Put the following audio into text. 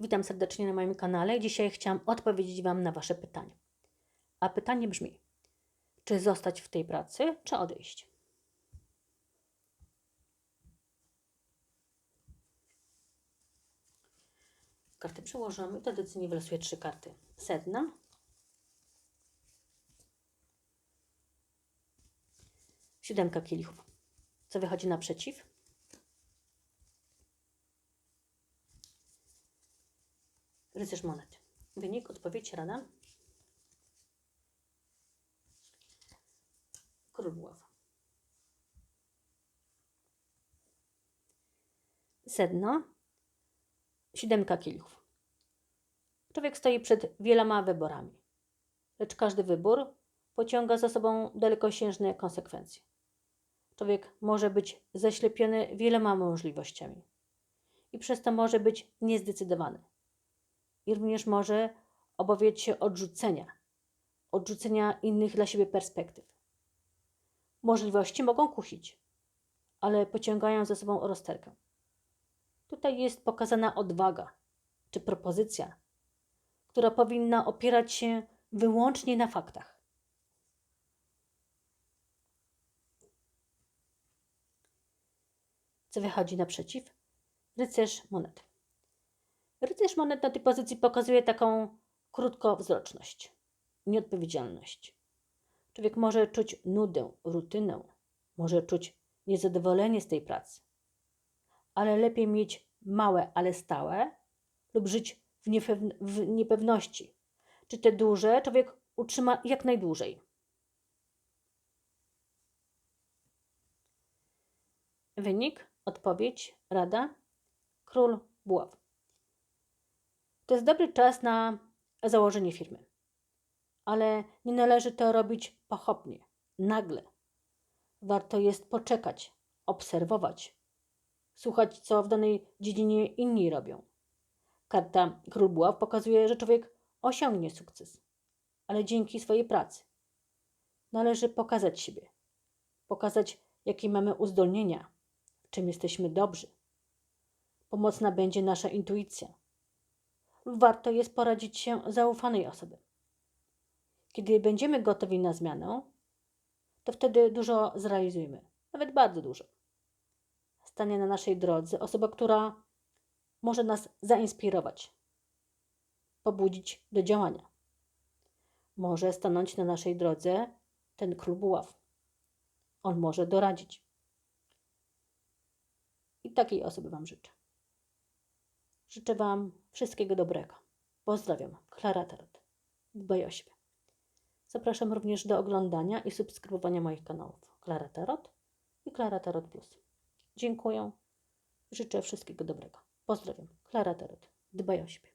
Witam serdecznie na moim kanale. Dzisiaj chciałam odpowiedzieć Wam na Wasze pytanie. A pytanie brzmi: czy zostać w tej pracy, czy odejść? Karty przełożymy. Do decyzji wylosuję trzy karty. Sedna, siódemka kielichów. Co wychodzi naprzeciw? Rycerz monet. Wynik, odpowiedź, rada. Król buław. Sedno. Siódemka kielichów. Człowiek stoi przed wieloma wyborami, lecz każdy wybór pociąga za sobą dalekosiężne konsekwencje. Człowiek może być zaślepiony wieloma możliwościami i przez to może być niezdecydowany i również może obawiać się odrzucenia, odrzucenia innych dla siebie perspektyw. Możliwości mogą kusić, ale pociągają za sobą rozterkę. Tutaj jest pokazana odwaga czy propozycja, która powinna opierać się wyłącznie na faktach. Co wychodzi naprzeciw? Rycerz monet. Rycerz monet na tej pozycji pokazuje taką krótkowzroczność, nieodpowiedzialność. Człowiek może czuć nudę, rutynę, może czuć niezadowolenie z tej pracy, ale lepiej mieć małe, ale stałe, lub żyć w, w niepewności, czy te duże człowiek utrzyma jak najdłużej. Wynik, odpowiedź, rada, król buław. To jest dobry czas na założenie firmy, ale nie należy to robić pochopnie, nagle. Warto jest poczekać, obserwować, słuchać, co w danej dziedzinie inni robią. Karta Król Buław pokazuje, że człowiek osiągnie sukces, ale dzięki swojej pracy. Należy pokazać siebie, pokazać, jakie mamy uzdolnienia, w czym jesteśmy dobrzy. Pomocna będzie nasza intuicja warto jest poradzić się zaufanej osobie. Kiedy będziemy gotowi na zmianę, to wtedy dużo zrealizujemy, nawet bardzo dużo. Stanie na naszej drodze osoba, która może nas zainspirować, pobudzić do działania. Może stanąć na naszej drodze ten król buław. On może doradzić. I takiej osoby Wam życzę. Życzę Wam wszystkiego dobrego. Pozdrawiam. Klara Tarot. Dbaj o siebie. Zapraszam również do oglądania i subskrybowania moich kanałów Klara Tarot i Klara Tarot Plus. Dziękuję. Życzę wszystkiego dobrego. Pozdrawiam. Klara Tarot. Dbaj o siebie.